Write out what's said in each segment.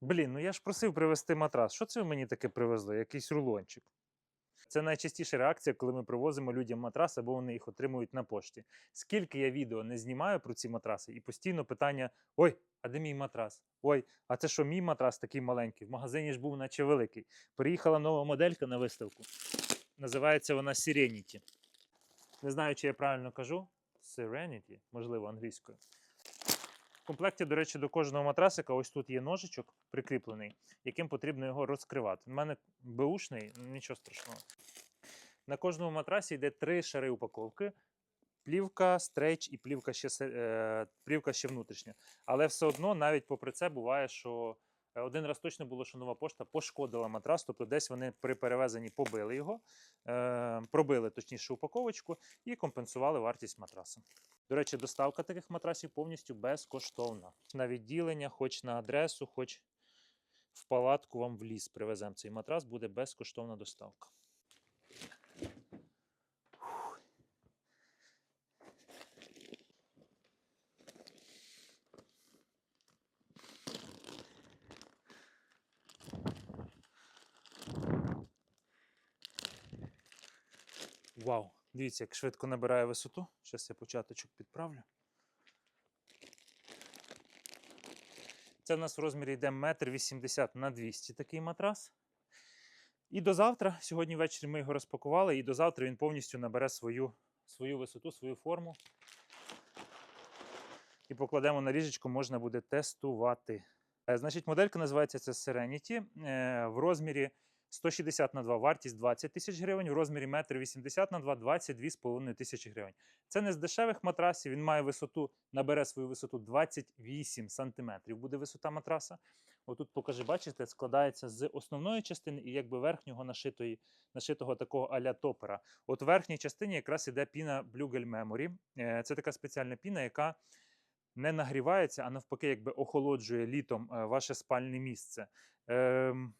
Блін, ну я ж просив привезти матрас. Що це ви мені таке привезли? Якийсь рулончик. Це найчастіша реакція, коли ми привозимо людям матрас, або вони їх отримують на пошті. Скільки я відео не знімаю про ці матраси, і постійно питання: ой, а де мій матрас? Ой, а це що, мій матрас такий маленький? В магазині ж був наче великий. Приїхала нова моделька на виставку. Називається вона Serenity. Не знаю, чи я правильно кажу. Serenity, можливо, англійською. Комплекті, до речі, до кожного матрасика ось тут є ножичок прикріплений, яким потрібно його розкривати. У мене беушний, нічого страшного. На кожному матрасі йде три шари упаковки: плівка, стрейч і плівка ще, е, плівка ще внутрішня. Але все одно, навіть попри це, буває, що е, один раз точно було, що нова пошта пошкодила матрас, тобто десь вони при перевезенні побили його, е, пробили точніше упаковочку і компенсували вартість матраса. До речі, доставка таких матрасів повністю безкоштовна. На відділення, хоч на адресу, хоч в палатку вам в ліс привеземо цей матрас, буде безкоштовна доставка. Вау! Дивіться, як швидко набирає висоту. Зараз я початочок підправлю. Це в нас в розмірі йде 1,80 на 200 такий матрас. І до завтра, сьогодні ввечері ми його розпакували, і до завтра він повністю набере свою, свою висоту, свою форму. І покладемо на ліжечко, можна буде тестувати. Е, Значить, моделька називається це Serenity е, в розмірі 160 на 2, вартість 20 тисяч гривень, в розмірі 1,80 на 2, 22,5 тисячі гривень. Це не з дешевих матрасів, він має висоту, набере свою висоту 28 сантиметрів, буде висота матраса. Отут покажи, бачите, складається з основної частини і якби верхнього нашитої, нашитого такого аля топера. От в верхній частині якраз іде піна Blugel Memory. Е, Це така спеціальна піна, яка не нагрівається, а навпаки, якби охолоджує літом е, ваше спальне місце. Ем,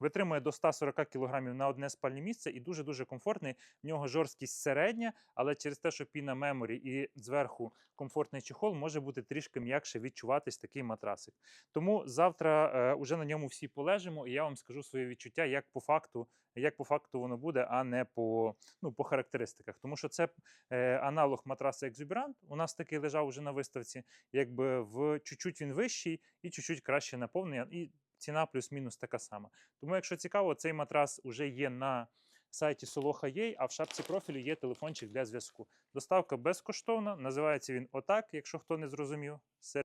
Витримує до 140 кг на одне спальне місце і дуже-дуже комфортний. В нього жорсткість середня, але через те, що піна меморі і зверху комфортний чехол, може бути трішки м'якше відчуватись такий матрасик. Тому завтра е, уже на ньому всі полежимо, і я вам скажу своє відчуття, як по факту, як по факту воно буде, а не по, ну, по характеристиках. Тому що це е, аналог матраса Exuberant. У нас такий лежав уже на виставці. Якби в чуть-чуть він вищий і чуть-чуть краще наповнення. Ціна плюс-мінус така сама. Тому, якщо цікаво, цей матрас вже є на сайті Soloha.ua, а в шапці профілю є телефончик для зв'язку. Доставка безкоштовна, називається він отак, якщо хто не зрозумів.